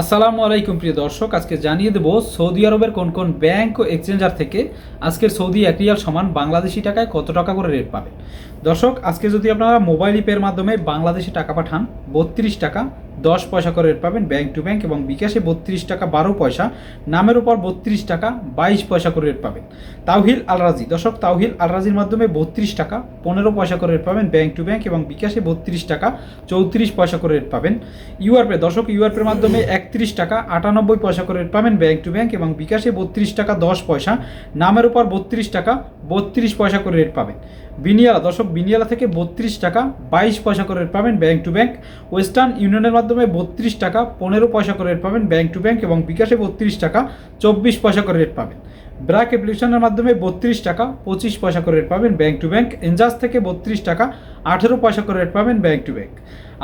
আসসালামু আলাইকুম প্রিয় দর্শক, আজকে জানিয়ে দেব সৌদি আরবের কোন কোন ব্যাংক ও এক্সচেঞ্জার থেকে আজকের সৌদি এক রিয়াল সমান বাংলাদেশি টাকায় কত টাকা করে রেট পাবে? দর্শক, আজকে যদি আপনারা মোবাইল ইপের মাধ্যমে বাংলাদেশে টাকা পাঠান, বত্রিশ টাকা দশ পয়সা করে রেট পাবেন ব্যাংক টু ব্যাংক এবং বিকাশে বত্রিশ টাকা বারো পয়সা, নামের উপর বত্রিশ টাকা বাইশ পয়সা করে রেট পাবেন। তাওহিল আলরাজি, দর্শক, তাওহিল আলরাজির মাধ্যমে বত্রিশ টাকা পনেরো পয়সা করে রেট পাবেন ব্যাংক টু ব্যাংক এবং বিকাশে বত্রিশ টাকা চৌত্রিশ পয়সা করে রেট পাবেন। ইউআরপে দর্শক ইউআরপের মাধ্যমে একত্রিশ টাকা আটানব্বই পয়সা করে রেট পাবেন ব্যাংক টু ব্যাংক এবং বিকাশে বত্রিশ টাকা দশ পয়সা, নামের উপর বত্রিশ টাকা বত্রিশ পয়সা করে রেট পাবেন। বিনিয়ালা, দর্শক, বিনিয়ালা থেকে বত্রিশ টাকা বাইশ পয়সা করে পাবেন ব্যাংক টু ব্যাংক। ওয়েস্টার্ন ইউনিয়নের মাধ্যমে বত্রিশ টাকা পনেরো পয়সা করে রেট পাবেন ব্যাংক টু ব্যাংক এবং বিকাশে বত্রিশ টাকা চব্বিশ পয়সা করে রেট পাবেন। ব্র্যাক অ্যাপ্লিকেশনের মাধ্যমে বত্রিশ টাকা পঁচিশ পয়সা করে রেট পাবেন ব্যাংক টু ব্যাংক। এনজাস থেকে বত্রিশ টাকা আঠেরো পয়সা করে রেট পাবেন ব্যাংক টু ব্যাংক।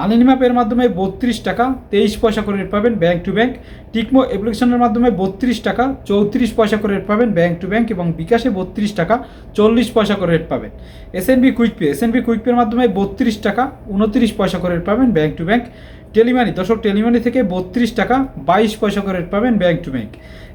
আলিনিমাপের মাধ্যমে বত্রিশ টাকা তেইশ পয়সা করে রেট পাবেন ব্যাংক টু ব্যাংক। টিকমো অ্যাপ্লিকেশনের মাধ্যমে বত্রিশ টাকা চৌত্রিশ পয়সা করে রেট পাবেন ব্যাংক টু ব্যাংক এবং বিকাশে বত্রিশ টাকা চল্লিশ পয়সা করে রেট পাবেন। SNB quick pay SNB quick পের মাধ্যমে বত্রিশ টাকা উনত্রিশ পয়সা করে পাবেন ব্যাংক টু ব্যাংক টেলিমানি দর্শক টেলিমানি থেকে বত্রিশ টাকা বাইশ পয়সা করে পাবেন ব্যাংক টু ব্যাংক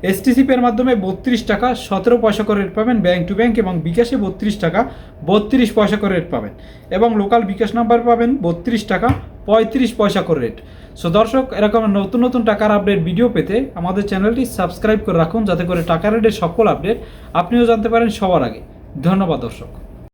এসটিসি পের মাধ্যমে বত্রিশ টাকা সতেরো পয়সা করে পাবেন ব্যাংক টু ব্যাংক এবং বিকাশে বত্রিশ টাকা বত্রিশ পয়সা করে রেট পাবেন। এবং লোকাল বিকাশ নাম্বার পাবেন বত্রিশ টাকা পঁয়ত্রিশ পয়সা করে রেট সো দর্শক, এরকম নতুন নতুন টাকার আপডেট ভিডিও পেতে আমাদের চ্যানেলটি সাবস্ক্রাইব করে রাখুন যাতে করে টাকা রেটের সকল আপডেট আপনিও জানতে পারেন সবার আগে। ধন্যবাদ, দর্শক।